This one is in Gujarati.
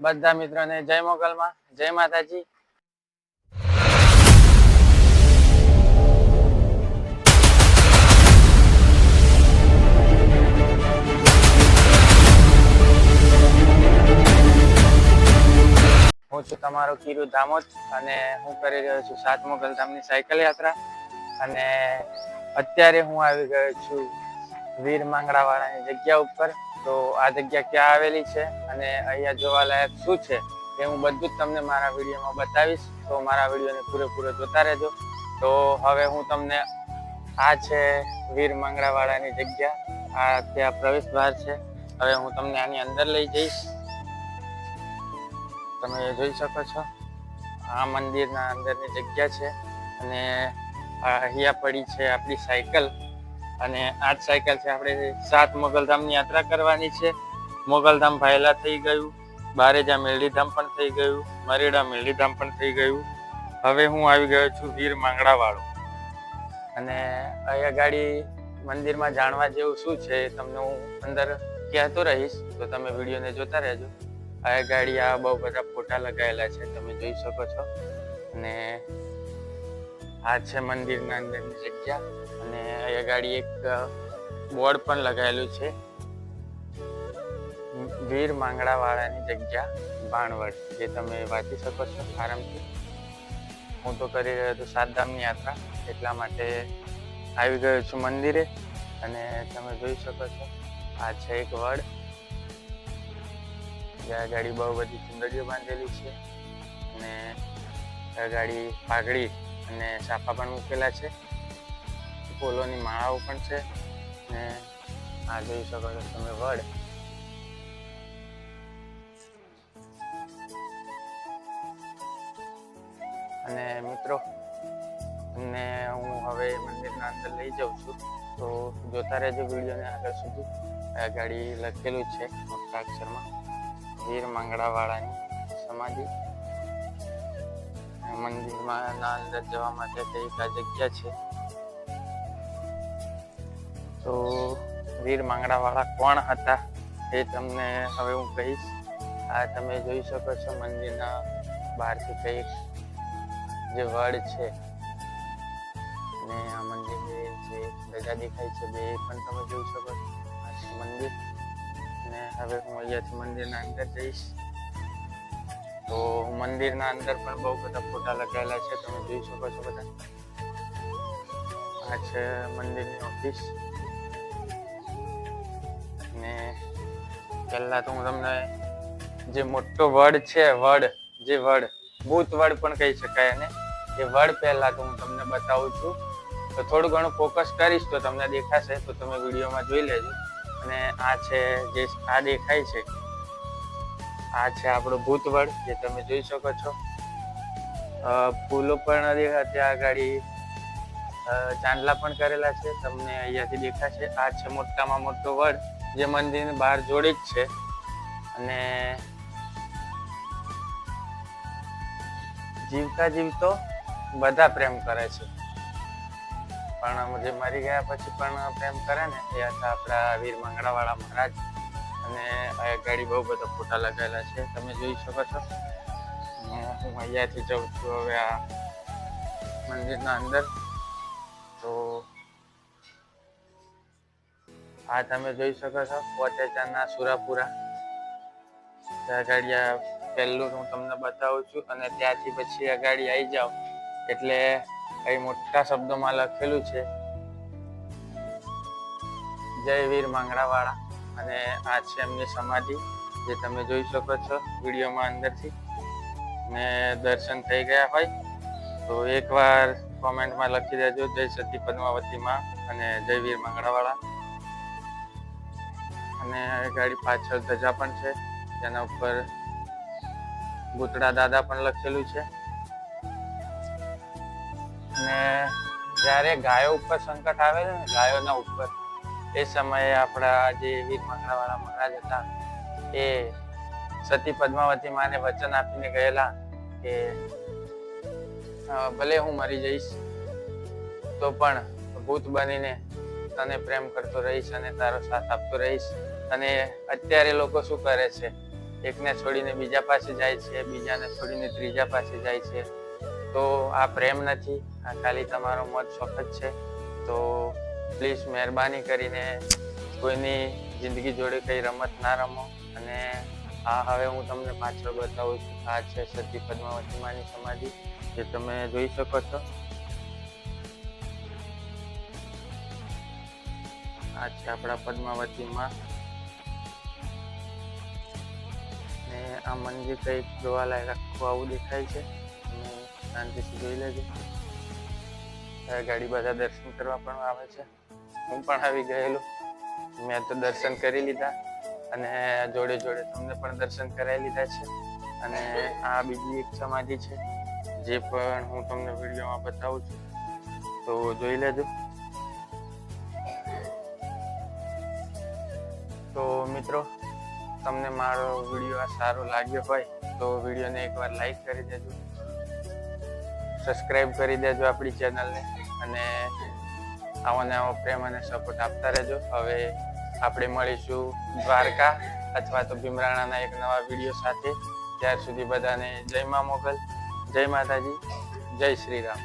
બધા મિત્રોને જય મોગલમાં, જય માતાજી. હું છું તમારો કીરુ ધામોત અને હું કરી રહ્યો છું સાત મોગલ ધામની સાયકલ યાત્રા. અને અત્યારે હું આવી ગયો છું વીર માંગડાવાળાની જગ્યા ઉપર. તો આ જગ્યા ક્યાં આવેલી છે અને અહીંયા જોવાલાયક શું છે એ હું બધું જ તમને મારા વિડીયોમાં બતાવીશ. તો મારા વિડીયોને પૂરેપૂરો જોતા રહેજો. તો હવે હું તમને આ છે વીર મંગળાવાળાની જગ્યા. આ ત્યાં પ્રવેશ દ્વાર છે. હવે હું તમને આની અંદર લઈ જઈશ. તમે જોઈ શકો છો. આ મંદિરના અંદરની જગ્યા છે અને અહીંયા પડી છે આપણી સાયકલ. અને આઠ સાયકલ છે આપણે સાત મોગલધામની યાત્રા કરવાની છે. મોગલધામ ભાયલા થઈ ગયું, બારેજા મેલડીધામ પણ થઈ ગયું, મરેડા મેલડીધામ પણ થઈ ગયું. હવે હું આવી ગયો છું વીર માંગડાવાળો. અને અહીંયા ગાડી મંદિરમાં જાણવા જેવું શું છે એ તમને હું અંદર કહેતો રહીશ, તો તમે વિડીયોને જોતા રહેજો. આ ગાડી આ બહુ બધા ફોટા લગાવેલા છે, તમે જોઈ શકો છો. અને આ છે મંદિરના અંદરની જગ્યા અને અહીંયા ગાડી એક બોર્ડ પણ લગાવેલું છે. વીર માંગડા વાળાની જગ્યા ભાણવડ જે તમે વાંચી શકો છો આરામથી. હું તો કરી રહ્યો છું સાત ધામની યાત્રા, એટલા માટે આવી ગયો છું મંદિરે અને તમે જોઈ શકો છો, આ છે એક વડ. જ્યાં ગાડી બહુ બધી સુંદરીઓ બાંધેલી છે અને ગાડી પાઘડી અને સાફા પણ મૂકેલા છે. ફૂલોની માળાઓ પણ છે ને આ જોઈ શકો છો તમે વડ. અને મિત્રો, તમને હું હવે મંદિરના અંદર લઈ જાઉં છું. તો જોતા રહેજો વિડીયોને આગળ સુધી. ગાડી લખેલું છે મોટા અક્ષરમાં વીર માંગડાવાળાની સમાધિ. મંદિરમાં અંદર જવા માટે કઈ આ જગ્યા છે. તો વીર માંગડાવાળા કોણ હતા એ તમને હવે હું કહીશ. આ તમે જોઈ શકો છો મંદિરના બહારથી કંઈક જે વડ છે. ને આ મંદિર જે ધજા દેખાય છે બે પણ તમે જોઈ શકો છે મંદિર. ને હવે હું અહીંયાથી મંદિરના અંદર જઈશ. તો મંદિરના અંદર પણ બહુ બધા ફોટા લગાવેલા છે, તમે જોઈ શકો છો બધા. આ છે મંદિરની ઓફિસ. ને પહેલા તો હું તમને જે મોટો વડ છે, વડ, જે વડ, ભૂત વડ પણ કહી શકાય એને. એ વડ પહેલા તો હું તમને બતાવું છું. તો થોડું ઘણું ફોકસ કરીશ તો તમને દેખાશે, તો તમે વિડીયોમાં જોઈ લેજો. અને આ છે જે આ દેખાય છે આ છે આપણો ભૂતવડ જે તમે જોઈ શકો છો. પુલો પણ દેખા ત્યાં આગળ ચાંદલા પણ કરેલા છે, તમને અહીંયાથી દેખાશે. આ છે મોટામાં મોટો વડ, જે મંદિરની બહાર જોડે જ છે. અને જીવતા જીવતો બધા પ્રેમ કરે છે. પણ જે મરી ગયા પછી પણ પ્રેમ કરે ને, એ હતા આપણા વીર મંગળાવાળા મહારાજ. અને આ ગાડી બહુ બધા ફોટા લગાવેલા છે. તમે જોઈ શકો છો. હું અહીંયાથી જાઉં છું હવે આ મંદિરના અંદર. તો આ તમે જોઈ શકો છો, પોતેચાના સુરાપુરા. ત્યાં ગાડી આ પહેલું હું તમને બતાવું છું અને ત્યાંથી પછી આ ગાડી આવી જાવ એટલે અહીં મોટા શબ્દોમાં લખેલું છે, જય વીર માંગડાવાળા અને આ છે એમની સમાધિ, જે તમે જોઈ શકો છો વિડીયોમાં અંદરથી. ને દર્શન થઈ ગયા હોય, તો એકવાર કોમેન્ટમાં લખી દેજો, જય સતી પદ્માવતીમાં અને જય વીર માંગડાવાળા અને ગાડી પાછળ ધજા પણ છે તેના ઉપર ભૂતડા દાદા પણ લખેલું છે. ને જ્યારે ગાયો ઉપર સંકટ આવે છે ને, ગાયોના ઉપર એ સમયે આપણા જે વીર મંગળાવાળા મહારાજ હતા, એ સતી પદ્માવતી માને વચન આપીને ગયેલા કે ભલે હું મરી જઈશ, તો પણ ભૂત બનીને તને પ્રેમ કરતો રહીશ અને તારો સાથ આપતો રહીશ. અને અત્યારે લોકો શું કરે છે? એકને છોડીને બીજા પાસે જાય છે, બીજાને છોડીને ત્રીજા પાસે જાય છે. તો આ પ્રેમ નથી, આ ખાલી તમારો મત શોખ છે. તો પ્લીઝ મહેરબાની કરીને કોઈની જિંદગી જોડે કઈ રમત ના રમો. અને આ હવે હું તમને પાછળ બતાવું છું આ છે સતી પદ્માવતી માની સમાધિ, જે તમે જોઈ શકો છો. આ છે આપણા પદ્માવતી માં ને આ મંદિર કંઈક જોવાલાયક આખું આવું દેખાય છે. અને શાંતિથી જોઈ લેજો. ગાડી બધા દર્શન કરવા પણ આવે છે. હું પણ આવી ગયેલો. મેં તો દર્શન કરી લીધા અને જોડે જોડે તમને પણ દર્શન કરાવી લીધા છે. અને આ બીજી એક સમાધિ છે, જે પણ હું તમને વિડીયોમાં બતાવું છું. તો જોઈ લેજો. તો મિત્રો, તમને મારો વીડિયો સારો લાગ્યો હોય તો વિડીયોને એકવાર લાઈક કરી દેજો. સબસ્ક્રાઈબ કરી દેજો આપણી ચેનલને અને આવો ને આવો પ્રેમ અને સપોર્ટ આપતા રહેજો. હવે આપણે મળીશું દ્વારકા અથવા તો ભીમરાણાના એક નવા વીડિયો સાથે. ત્યાર સુધી બધાને જય મા મોગલ, જય માતાજી, જય શ્રી રામ.